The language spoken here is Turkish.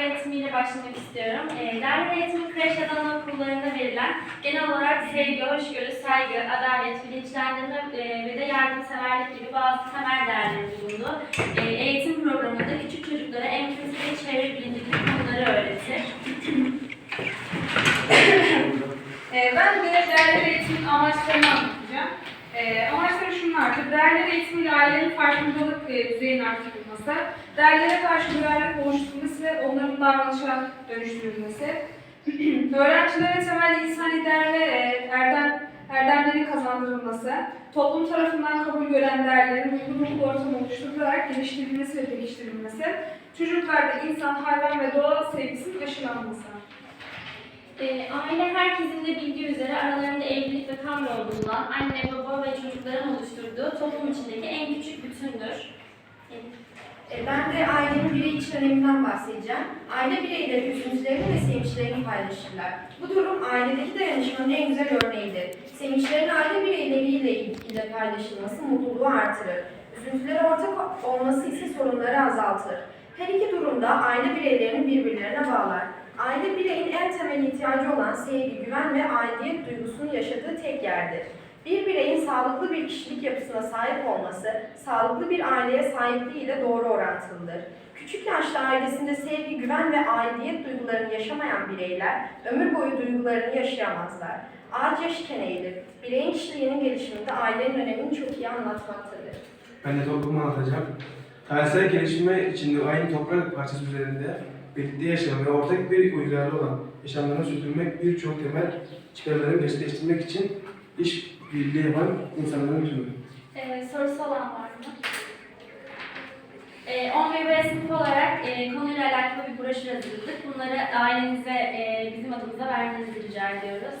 eğitimiyle başlamak istiyorum. E, değerler eğitimi kreş ya da anaokullarında verilen genel olarak sevgi, hoşgörü, saygı, adalet, bilinçlendirme e, ve de yardımseverlik gibi bazı temel değerlerin bulunduğu e, eğitim programında küçük çocuklara empati ve çevre bilinci konuları öğretir. Ee, ben de değerler eğitimin amaçlarını anlatacağım. Ee, amaçları şunlardır. Değerler eğitimiyle ailenin farkındalık e, düzeyinin arttırılması, değerlere karşı duyarlılık oluşturulması ve onların davranışa dönüştürülmesi, öğrencilere temel insani değer ve e, erdem, erdemlerin kazandırılması, toplum tarafından kabul gören değerlerin uygun ortam oluşturularak geliştirilmesi ve pekiştirilmesi, çocuklarda insan, hayvan ve doğa sevgisinin aşılanması. E, aile herkesin de bildiği üzere aralarında evlilik bağı bulunan anne, baba ve çocukların oluşturduğu toplum içindeki en küçük bütündür. E, Ben de ailenin birey için bahsedeceğim. Aile bireyleri üzüntülerini ve sevinçlerini paylaşırlar. Bu durum ailedeki dayanışmanın en güzel örneğidir. Sevinçlerin aile bireyleriyle ile paylaşılması mutluluğu artırır. Üzüntülere ortak olması ise sorunları azaltır. Her iki durumda aile bireylerini bağlar. Aile bireyin en temel ihtiyacı olan sevgi, güven ve aidiyet duygusunu yaşadığı tek yerdir. Bir bireyin sağlıklı bir kişilik yapısına sahip olması, sağlıklı bir aileye sahipliği ile doğru orantılıdır. Küçük yaşta ailesinde sevgi, güven ve aidiyet duygularını yaşamayan bireyler, ömür boyu duygularını yaşayamazlar. Ağaç yaşken eğilir. Bireyin kişiliğinin gelişiminde ailenin önemini çok iyi anlatmaktadır. Ben de toplumu anlatacağım. Tarihsel gelişme içinde aynı toprak parçası üzerinde birlikte yaşayan ve ortak bir uygarlığı olan yaşamlarını sürdürmek birçok temel çıkarları gerçekleştirmek için iş birliği yapan insanların tümü. Ee, sorusu olan var mı? Ee, 11 B sınıfı olarak e, konuyla alakalı bir broşür hazırladık. Bunları ailenize, e, bizim adımıza vermenizi rica ediyoruz.